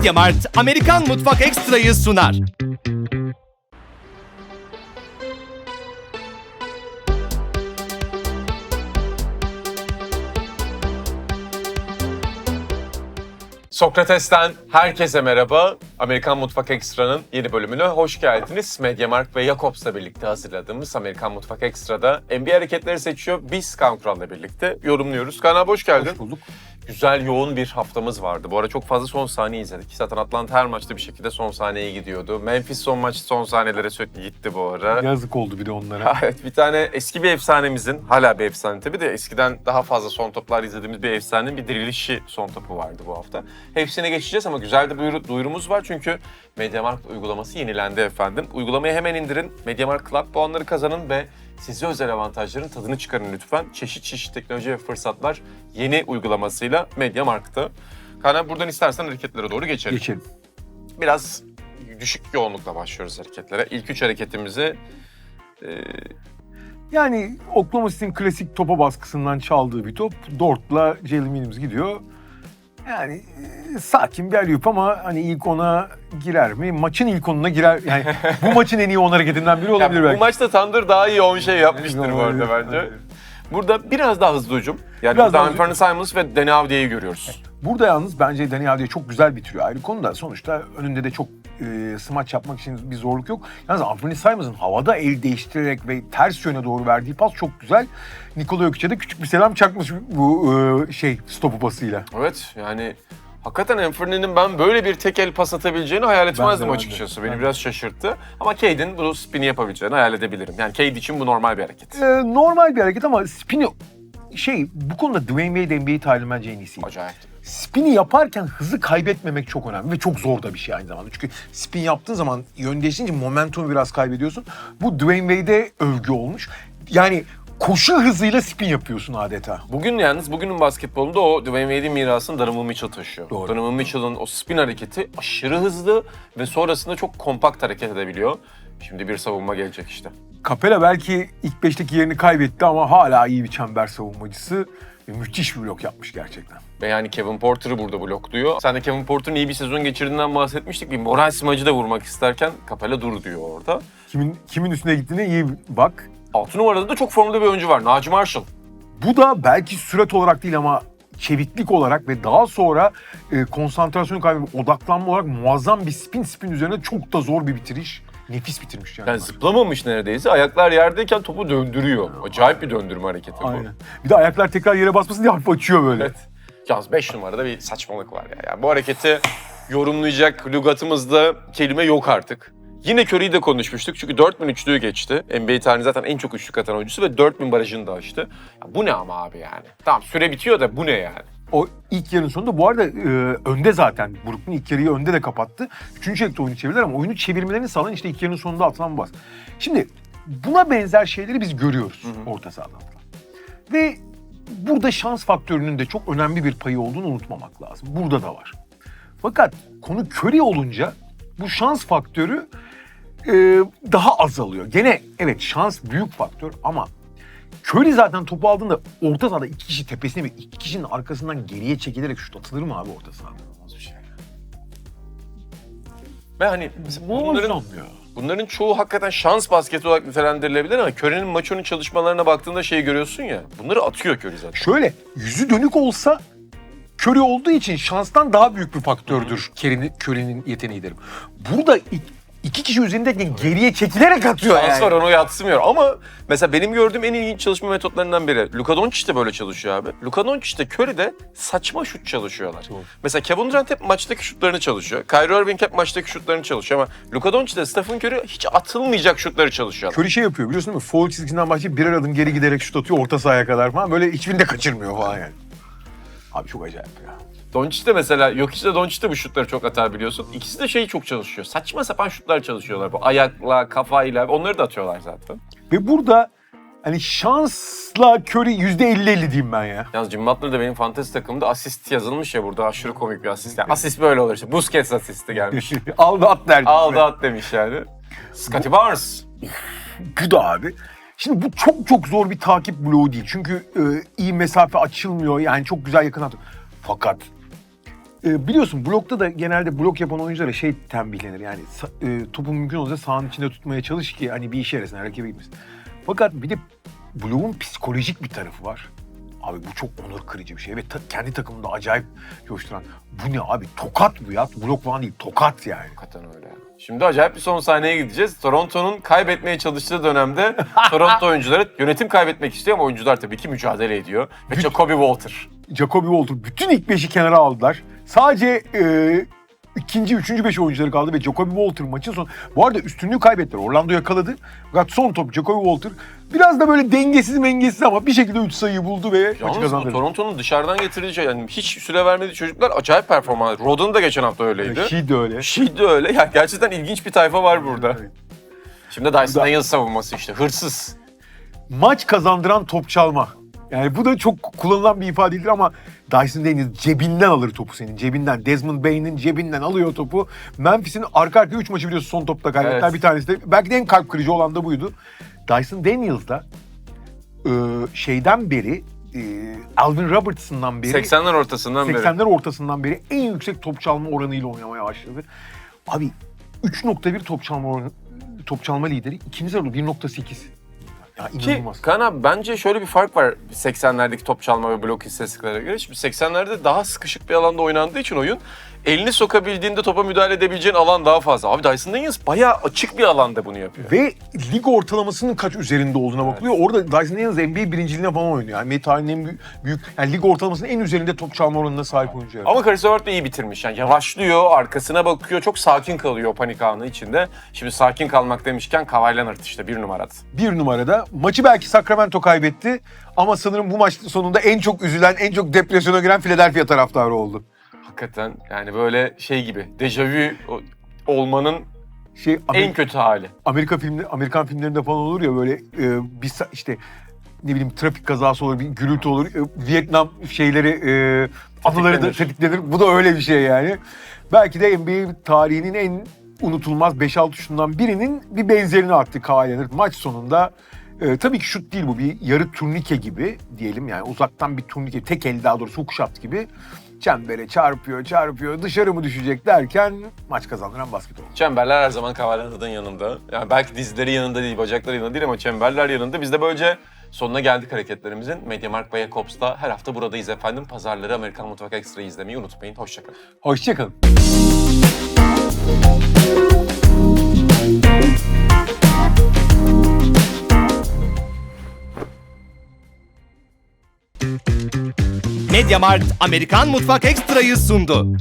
Mediamart Amerikan Mutfak Ekstra'yı sunar. Sokrates'ten herkese merhaba. Amerikan Mutfak Ekstra'nın yeni bölümüne hoş geldiniz. Mediamarkt ve Jacobs'la birlikte hazırladığımız Amerikan Mutfak Ekstra'da NBA hareketleri seçiyor. Biz Kaan Kural'la birlikte yorumluyoruz. Kaan abi hoş geldin. Hoş bulduk. Güzel yoğun bir haftamız vardı. Bu ara çok fazla son saniye izledik. Zaten Atlanta her maçta bir şekilde son saniyeye gidiyordu. Memphis son maç son saniyelere sürekli gitti bu ara. Yazık oldu bir de onlara. Evet bir tane eski bir efsanemizin, hala bir efsane tabii de eskiden daha fazla son toplar izlediğimiz bir efsanenin bir dirilişi son topu vardı bu hafta. Hepsine geçeceğiz ama güzel de duyuru, duyurumuz var çünkü Mediamarkt uygulaması yenilendi efendim. Uygulamayı hemen indirin, Mediamarkt Club puanları kazanın ve size özel avantajların tadını çıkarın lütfen. Çeşit çeşit teknoloji ve fırsatlar yeni uygulamasıyla Mediamarkt'ta. Kaan buradan istersen hareketlere doğru geçelim. Geçelim. Biraz düşük yoğunlukla başlıyoruz hareketlere. İlk üç hareketimizi e, Yani Oklahoma City'nin klasik topa baskısından çaldığı bir top. Dort'la Jalen Williams gidiyor. Yani e, sakin bir alley ama hani ilk ona girer mi? Maçın ilk onuna girer. Yani bu maçın en iyi on hareketinden biri olabilir Ya bu belki. maçta Thunder daha iyi 10 şey yapmıştır bu arada bence. Burada biraz daha hızlı hücum. Yani Biraz daha Anthony Simons ve Danny Avdia'yı görüyoruz. Burada yalnız bence Dani Avdiya çok güzel bitiriyor. Ayrı konu da sonuçta önünde de çok e, smaç yapmak için bir zorluk yok. Yalnız Anthony Simons'ın havada el değiştirerek ve ters yöne doğru verdiği pas çok güzel. Nikola Jokic'e de küçük bir selam çakmış bu e, şey stopu pasıyla. Evet yani hakikaten Anthony'nin ben böyle bir tek el pas atabileceğini hayal etmezdim ben de. açıkçası. Beni Ben de. biraz şaşırttı. Ama Cade'in bu spin'i yapabileceğini hayal edebilirim. Yani Cade için bu normal bir hareket. E, normal bir hareket ama spini şey bu konuda Dwayne Wade NBA tarihinin bence en iyisi. Acayip. Spini yaparken hızı kaybetmemek çok önemli ve çok zor da bir şey aynı zamanda. Çünkü spin yaptığın zaman yön değiştirince momentumu biraz kaybediyorsun. Bu Dwayne Wade'e övgü olmuş. Yani koşu hızıyla spin yapıyorsun adeta. Bugün yalnız bugünün basketbolunda o Dwayne Wade'in mirasını Donovan Mitchell taşıyor. Doğru. Donovan Mitchell'ın o spin hareketi aşırı hızlı ve sonrasında çok kompakt hareket edebiliyor. Şimdi bir savunma gelecek işte. Capella belki ilk beşteki yerini kaybetti ama hala iyi bir çember savunmacısı. Müthiş bir blok yapmış gerçekten. Ve yani Kevin Porter'ı burada blokluyor. Sen de Kevin Porter'ın iyi bir sezon geçirdiğinden bahsetmiştik. Bir moral smacı da vurmak isterken Capella dur diyor orada. Kimin kimin üstüne gittiğine iyi bak. 6 numarada da çok formda bir oyuncu var. Naci Marshall. Bu da belki sürat olarak değil ama çeviklik olarak ve daha sonra e, konsantrasyonu kaybedip odaklanma olarak muazzam bir spin spin üzerine çok da zor bir bitiriş. Nefis bitirmiş yani. Yani zıplamamış neredeyse. Ayaklar yerdeyken topu döndürüyor. Acayip bir döndürme hareketi bu. Aynen. Bir de ayaklar tekrar yere basmasın diye hafif açıyor böyle. Evet. Yalnız 5 numarada bir saçmalık var ya. Yani bu hareketi yorumlayacak lügatımızda kelime yok artık. Yine Curry'i de konuşmuştuk çünkü 4000 üçlüğü geçti. NBA tarihinin zaten en çok üçlük atan oyuncusu ve 4000 barajını da aştı. Ya bu ne ama abi yani? Tamam süre bitiyor da bu ne yani? O ilk yarının sonunda bu arada e, önde zaten. Brooklyn ilk yarıyı önde de kapattı. Üçüncü çeyrekte oyunu çevirdiler ama oyunu çevirmelerini sağlayan işte ilk yarının sonunda atılan bu bas. Şimdi buna benzer şeyleri biz görüyoruz orta sahadan. Ve burada şans faktörünün de çok önemli bir payı olduğunu unutmamak lazım. Burada da var. Fakat konu Curry olunca bu şans faktörü e, daha azalıyor. Gene evet şans büyük faktör ama Curry zaten topu aldığında orta sahada iki kişi tepesine ve iki kişinin arkasından geriye çekilerek şut atılır mı abi orta sahada? Olmaz bir şey. Ve hani bunların, ya. bunların çoğu hakikaten şans basketi olarak nitelendirilebilir ama Curry'nin maç önü çalışmalarına baktığında şeyi görüyorsun ya. Bunları atıyor Curry zaten. Şöyle yüzü dönük olsa Curry olduğu için şanstan daha büyük bir faktördür Curry'nin yeteneği derim. Burada iki kişi üzerindeyken geriye çekilerek atıyor Şans yani. var onu yatsımıyor ama mesela benim gördüğüm en iyi çalışma metotlarından biri. Luka Doncic de böyle çalışıyor abi. Luka Doncic de Curry de saçma şut çalışıyorlar. Doğru. Mesela Kevin Durant hep maçtaki şutlarını çalışıyor. Kyrie Irving hep maçtaki şutlarını çalışıyor ama Luka Doncic de Stephen Curry hiç atılmayacak şutları çalışıyor. Curry şey yapıyor biliyorsun değil mi? Foul çizgisinden başlayıp birer adım geri giderek şut atıyor orta sahaya kadar falan. Böyle hiçbirini de kaçırmıyor falan yani. Abi çok acayip ya. Doncic de mesela Jokic de Doncic de bu şutları çok atar biliyorsun. İkisi de şeyi çok çalışıyor. Saçma sapan şutlar çalışıyorlar bu ayakla, kafayla. Onları da atıyorlar zaten. Ve burada hani şansla Curry yüzde elli elli diyeyim ben ya. Yalnız Jim Butler da benim fantezi takımımda asist yazılmış ya burada aşırı komik bir asist. Yani asist böyle olur işte. Busquets asisti gelmiş. Al da at derdi. Al da at demiş yani. Scotty Barnes. Bu da abi. Şimdi bu çok çok zor bir takip bloğu değil. Çünkü e, iyi mesafe açılmıyor. Yani çok güzel yakın atıyor. Fakat e, biliyorsun blokta da genelde blok yapan oyunculara şey tembihlenir. Yani e, topu mümkün olunca sahanın içinde tutmaya çalış ki hani bir işe yarasın, rakibe gitmesin. Fakat bir de bloğun psikolojik bir tarafı var. Abi bu çok onur kırıcı bir şey ve ta- kendi takımında acayip coşturan. Bu ne abi? Tokat bu ya. Blok falan değil. Tokat yani. Hakikaten öyle. Şimdi acayip bir son sahneye gideceğiz. Toronto'nun kaybetmeye çalıştığı dönemde Toronto oyuncuları yönetim kaybetmek istiyor ama oyuncular tabii ki mücadele ediyor. Ve Jacoby Walter. Jacoby Walter bütün ilk beşi kenara aldılar. Sadece e, ikinci, üçüncü beş oyuncuları kaldı ve Jacoby Walter maçın son... Bu arada üstünlüğü kaybettiler. Orlando yakaladı. Fakat son top Jacoby Walter biraz da böyle dengesiz mengesiz ama bir şekilde üç sayıyı buldu ve maçı Yalnız bu kazandırdı. Toronto'nun dışarıdan getirdiği şey yani hiç süre vermediği çocuklar acayip performans. Rodon da geçen hafta öyleydi. Şey de öyle. Şey de öyle. Yani gerçekten ilginç bir tayfa var burada. Evet. Şimdi Dyson Daniels savunması işte. Hırsız. Maç kazandıran top çalma. Yani bu da çok kullanılan bir ifade değildir ama Dyson Daniels cebinden alır topu senin. Cebinden. Desmond Bain'in cebinden alıyor topu. Memphis'in arka arkaya 3 maçı biliyorsun son topta kaybettiler. Evet. Bir tanesi de belki de en kalp kırıcı olan da buydu. Dyson Daniels da e, şeyden beri e, Alvin Robertson'dan beri 80'ler ortasından beri. 80'ler ortasından beri en yüksek top çalma oranıyla oynamaya başladı. Abi 3.1 top çalma oranı, top çalma lideri. İkinci sırada 1.8. Ya Ki inanılmaz. Kaan abi bence şöyle bir fark var 80'lerdeki top çalma ve blok istatistiklere göre. Şimdi 80'lerde daha sıkışık bir alanda oynandığı için oyun elini sokabildiğinde topa müdahale edebileceğin alan daha fazla. Abi Dyson Daniels bayağı açık bir alanda bunu yapıyor. Ve lig ortalamasının kaç üzerinde olduğuna bakılıyor. Orada Dyson Daniels NBA birinciliğine falan oynuyor. Yani NBA tarihinin en büyük, büyük yani lig ortalamasının en üzerinde top çalma oranına sahip oyuncu. Ama Chris Levert de iyi bitirmiş. Yani yavaşlıyor, arkasına bakıyor, çok sakin kalıyor o panik anı içinde. Şimdi sakin kalmak demişken Kawhi Leonard işte bir numarada. bir numarada. Maçı belki Sacramento kaybetti ama sanırım bu maç sonunda en çok üzülen, en çok depresyona giren Philadelphia taraftarı oldu. Hakikaten yani böyle şey gibi dejavu olmanın Şey Amerika, en kötü hali. Amerika filmde Amerikan filmlerinde falan olur ya böyle e, bir işte ne bileyim trafik kazası olur, bir gürültü olur. e, Vietnam şeyleri e, anıları da Tetiklenir. Bu da öyle bir şey yani. Belki de NBA tarihinin en unutulmaz 5-6 şutundan birinin bir benzerini attı Kawhi Leonard. Maç sonunda e, tabii ki şut değil bu bir yarı turnike gibi diyelim yani uzaktan bir turnike tek el daha doğrusu hook shot gibi çembere çarpıyor çarpıyor dışarı mı düşecek derken maç kazandıran basket oldu. Çemberler her zaman Kawhi Leonard'ın yanında. Yani belki dizleri yanında değil, bacakları yanında değil ama çemberler yanında. Biz de böylece sonuna geldik hareketlerimizin. Mediamarkt ve Jacobs'ta her hafta buradayız efendim. Pazarları Amerikan Mutfak Ekstra'yı izlemeyi unutmayın. Hoşçakalın. Hoşçakalın. Mediamarkt Amerikan Mutfak Ekstra'yı sundu.